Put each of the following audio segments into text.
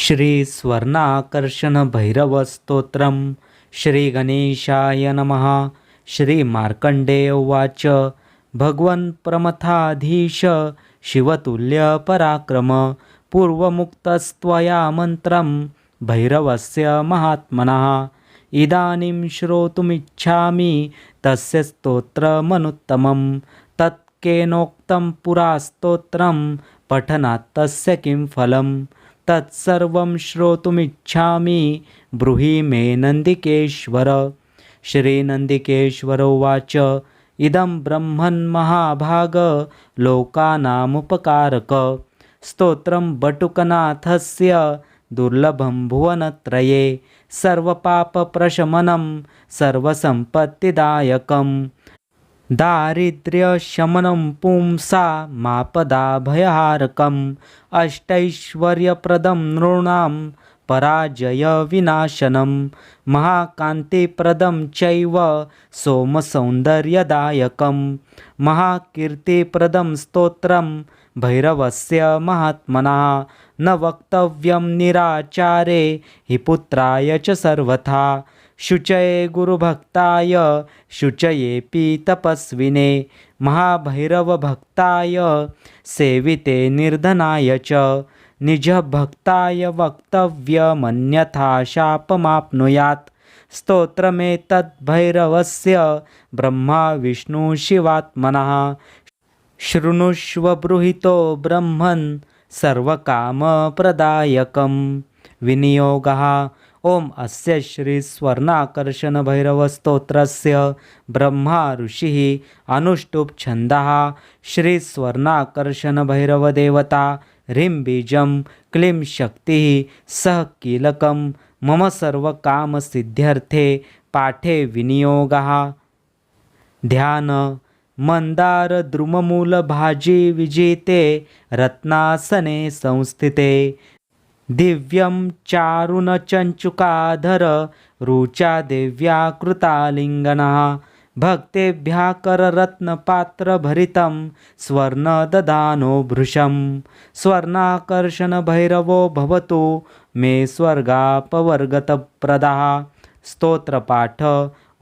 श्री स्वर्णाकर्षण भैरव स्तोत्रम श्री गणेशाय नमः। श्री मार्कंडेय उवाच भगवन् प्रमथाधीश शिवतुल्य पराक्रम पूर्वमुक्तस्त्वया मन्त्रं, भैरवस्य महात्मनः। इदानीं श्रोतुमिच्छामि तस्य स्तोत्रमनुत्तमं तत् केनोक्तं पुरा स्तोत्रं, पठनात् तस्य किं तत्सर्वं श्रोतुमिच्छामि। ब्रूहि मे नन्दिकेश्वर। श्रीनन्दिकेश्वर उवाच, इदं ब्रह्मन्महाभाग लोकानामुपकारक। स्तोत्रं बटुकनाथस्य, दुर्लभं भुवनत्रये। सर्वपापप्रशमनं, सर्वसम्पत्तिदायकम्। दारिद्र्यशमनं पुंसा मापदाभयहारकम् अष्टैश्वर्यप्रदं नृणां पराजयविनाशनं महाकान्तिप्रदं चैव सोमसौन्दर्यदायकं महाकीर्तिप्रदं स्तोत्रं भैरवस्य महात्मनः न वक्तव्यं निराचारे हि पुत्राय च सर्वथा शुचये गुरुभक्ताय शुचयेऽपि तपस्विने, महाभैरवभक्ताय, सेविते निर्धनाय च, निजभक्ताय वक्तव्यमन्यथा शापमाप्नुयात्। स्तोत्रमेतद्भैरवस्य ब्रह्मा विष्णुशिवात्मनः शृणुष्व बृहितो ब्रह्मन् सर्वकामप्रदायकं विनियोगः ॐ अस्य श्रीस्वर्णाकर्षणभैरवस्तोत्रस्य ब्रह्मा ऋषिः अनुष्टुप् छन्दः श्रीस्वर्णाकर्षणभैरवदेवता ह्रीं बीजं क्लीं शक्तिः सः कीलकं मम सर्वकामसिद्ध्यर्थे पाठे विनियोगः। ध्यान मन्दारद्रुममूलभाजी विजिते रत्नासने संस्थिते। दिव्यं चारुणचञ्चुकाधर, रुचा देव्या कृतालिङ्गनः भक्तेभ्यः कररत्नपात्रभरितं स्वर्णददानो भृशं। स्वर्णाकर्षणभैरवो भवतु, मे स्वर्गापवर्गतप्रदः। स्तोत्रपाठ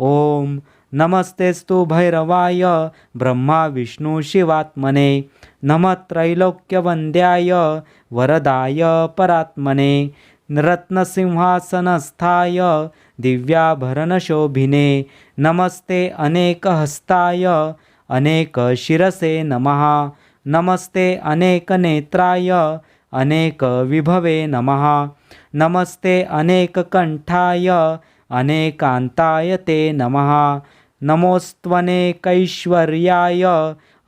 ॐ नमस्तेस्तु भैरवाय, ब्रह्मा विष्णुशिवात्मने नमः त्रैलोक्यवन्द्याय वरदाय परात्मने रत्नसिंहासनस्थाय दिव्याभरणशोभिने, नमस्ते अनेकहस्ताय, अनेकशिरसे नमः, नमस्ते अनेकनेत्राय, अनेकविभवे नमः, नमस्ते अनेककण्ठाय, अनेकान्ताय ते नमः, नमोस्त्वनेकैश्वर्याय,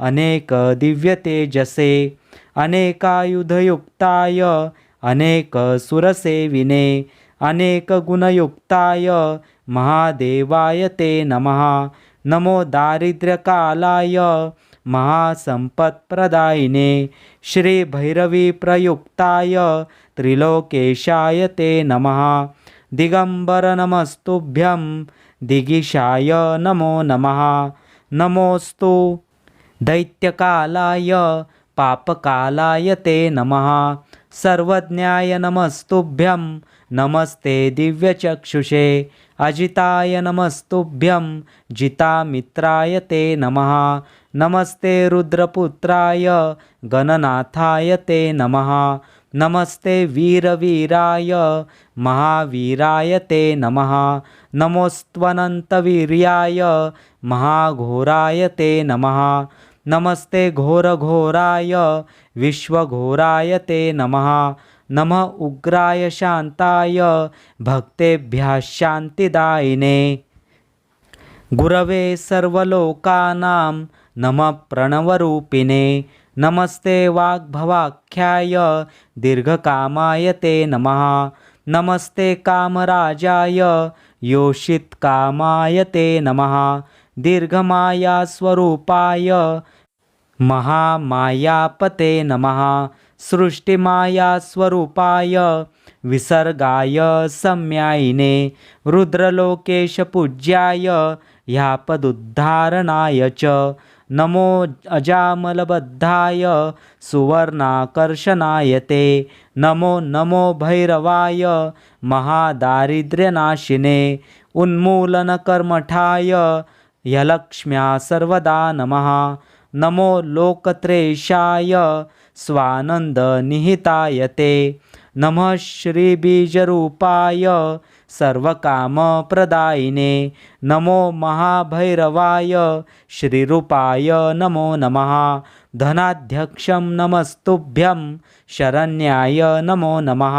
अनेकदिव्यतेजसे अनेकायुधयुक्ताय अनेकसुरसेविने अनेकगुणयुक्ताय महादेवाय ते नमः। नमो दारिद्र्यकालाय, महासम्पत्प्रदायिने, श्रीभैरवीप्रयुक्ताय, त्रिलोकेशाय ते नमः। दिगम्बरनमस्तुभ्यं, दिगिशाय नमो नमः। नमोऽस्तु दैत्यकालाय पापकालाय ते नमः। सर्वज्ञाय नमस्तुभ्यं। नमस्ते दिव्यचक्षुषे। अजिताय नमस्तुभ्यं। जितामित्राय ते नमः। नमस्ते रुद्रपुत्राय। गणनाथाय ते नमः। नमस्ते वीरवीराय। महावीराय ते नमः। नमोस्त्वनन्तवीर्याय महाघोराय ते नमः। नमस्ते घोरघोराय विश्वघोराय ते नमः। नमः उग्राय शान्ताय भक्तेभ्यः शान्तिदायिने। गुरवे सर्वलोकानां नमः प्रणवरूपिणे। नमस्ते वाग्भवाख्याय दीर्घकामाय ते नमः। नमस्ते कामराजाय योषितकामाय ते नमः। दीर्घमायास्वरूपाय महामायापते नमः। सृष्टिमायास्वरूपाय विसर्गाय सम्यायिने। रुद्रलोकेशपूज्याय ह्यापदुद्धारणाय च। नमो अजामलबद्धाय सुवर्णाकर्षणाय ते। नमो नमो भैरवाय महादारिद्र्यनाशिने। उन्मूलनकर्मठाय ह्यलक्ष्म्या सर्वदा नमः। नमो लोकत्रेशाय स्वानन्दनिहिताय ते नमः श्रीबीजरूपाय सर्वकामप्रदायिने नमो महाभैरवाय श्रीरूपाय नमो नमः धनाध्यक्षं नमस्तुभ्यं शरण्याय नमो नमः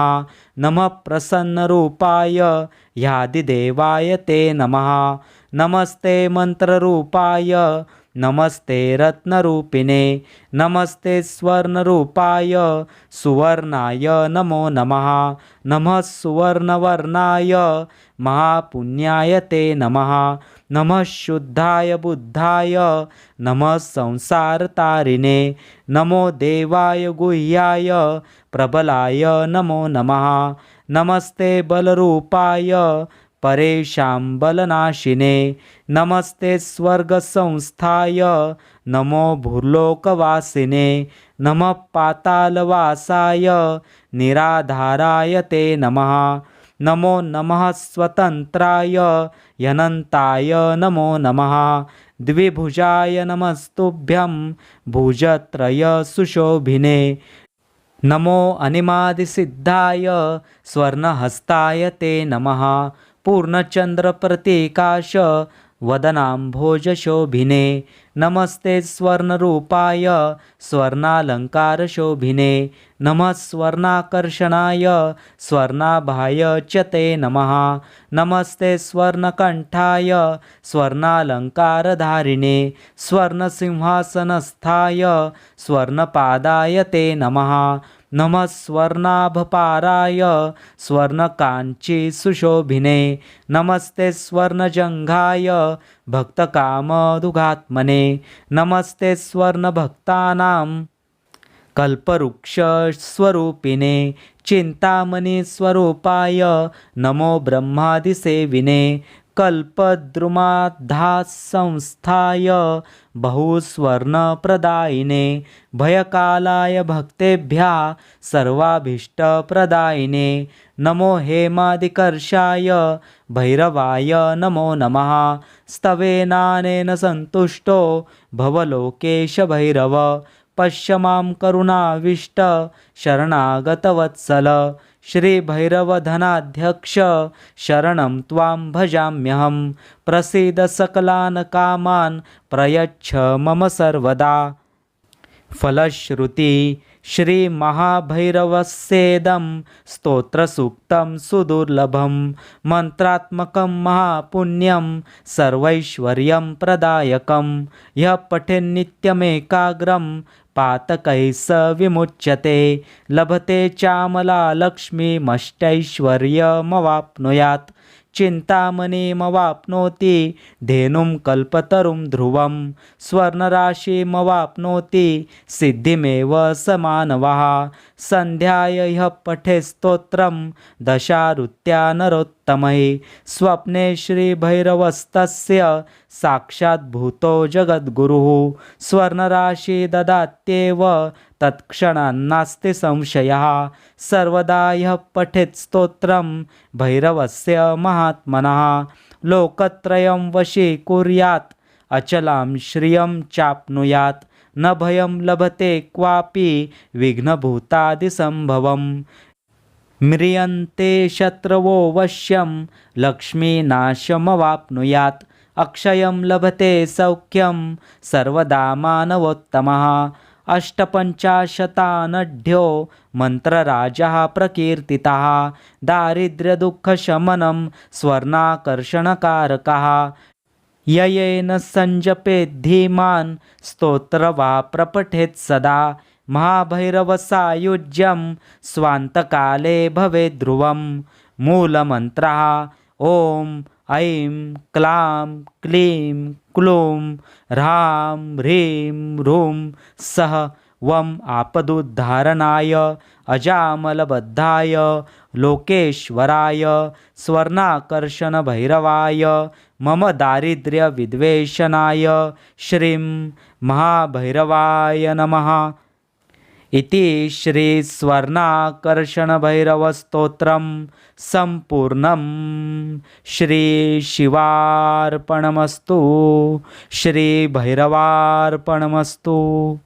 नमः प्रसन्नरूपाय ह्यादिदेवाय ते नमः नमस्ते मन्त्ररूपाय नमस्ते रत्नरूपिणे नमस्ते स्वर्णरूपाय सुवर्णाय नमो नमः नमः सुवर्णवर्णाय महापुण्याय ते नमः नमः शुद्धाय बुद्धाय नमः संसारतारिणे नमो देवाय गुह्याय प्रबलाय नमो नमः नमस्ते बलरूपाय परेशां बलनाशिने नमस्ते स्वर्गसंस्थाय। नमो भूर्लोकवासिने। नमः पातालवासाय। निराधाराय ते नमः। नमो नमः स्वतन्त्राय। यनन्ताय नमो नमः। द्विभुजाय नमस्तुभ्यं। भुजत्रय सुशोभिने। नमो अनिमादिसिद्धाय। स्वर्णहस्ताय ते नमः। पूर्णचन्द्रप्रतीकाश वदनाम्भोजशोभिने। नमस्ते स्वर्णरूपाय स्वर्णालङ्कारशोभिने। नमः स्वर्णाकर्षणाय स्वर्णाभाय च ते नमः। नमस्ते स्वर्णकण्ठाय स्वर्णालङ्कारधारिणे। स्वर्णसिंहासनस्थाय स्वर्णपादाय ते नमः। नमः स्वर्णाभपाराय स्वर्णकाञ्ची सुशोभिने. नमस्ते स्वर्णजङ्घाय भक्तकामदुघात्मने. नमस्ते स्वर्णभक्तानां कल्पवृक्षस्वरूपिणे चिन्तामणिस्वरूपाय नमो ब्रह्मादिसेविने. कल्पद्रुमाधासंस्थाय बहुस्वर्णप्रदायिने भयकालाय भक्तेभ्यः सर्वाभीष्टप्रदायिने नमो हेमादिकर्षाय भैरवाय नमो नमः। स्तवेनानेन सन्तुष्टो भवलोकेश भैरव पश्य मां करुणाविष्ट शरणागतवत्सल। श्रीभैरवधनाध्यक्ष शरणं त्वां भजाम्यहं। प्रसीद सकलान् कामान् प्रयच्छ मम सर्वदा। फलश्रुति श्रीमहाभैरवस्येदं स्तोत्रसूक्तं सुदुर्लभं। मन्त्रात्मकं महापुण्यं सर्वैश्वर्यं प्रदायकं। यः पठेन्नित्यमेकाग्रं पातकैः स विमुच्यते लभते चामला लक्ष्मीमष्टैश्वर्यमवाप्नुयात् चिन्तामणिमवाप्नोति धेनुं कल्पतरुं ध्रुवं, स्वर्णराशिमवाप्नोति, सिद्धिमेव स मानवः सन्ध्याय ह्यः पठे स्तोत्रं दशारुत्या नरोत्तमै स्वप्ने श्रीभैरवस्तस्य साक्षाद्भूतो जगद्गुरुः। स्वर्णराशि ददात्येव तत्क्षणान्नास्ति संशयः। सर्वदा यः पठेत् स्तोत्रं भैरवस्य महात्मनः। लोकत्रयं वशीकुर्यात् अचलां श्रियं चाप्नुयात्। न भयं लभते क्वापि विघ्नभूतादिसम्भवं म्रियन्ते शत्रवो वश्यं लक्ष्मीनाशमवाप्नुयात्। अक्षयं लभते सौख्यं सर्वदा मानवोत्तमः। अष्टपञ्चाशतानढ्यो मन्त्रराजः प्रकीर्तितः। दारिद्र्यदुःखशमनं स्वर्णाकर्षणकारकः। ययेन सञ्जपेत् धीमान् स्तोत्र वा प्रपठेत् सदा। महाभैरवसायुज्यं स्वान्तकाले भवेत् ध्रुवं मूलमन्त्रः ॐ ऐं, क्लां, क्लीं, क्लूं ह्रां ह्रीं ह्रूं सः वम् आपदुद्धारणाय, अजामलबद्धाय, लोकेश्वराय, स्वर्णाकर्षणभैरवाय, मम दारिद्र्यविद्वेषणाय, श्रीं महाभैरवाय नमः। इति श्रीस्वर्णाकर्षणभैरवस्तोत्रं सम्पूर्णं श्रीशिवार्पणमस्तु श्रीभैरवार्पणमस्तु।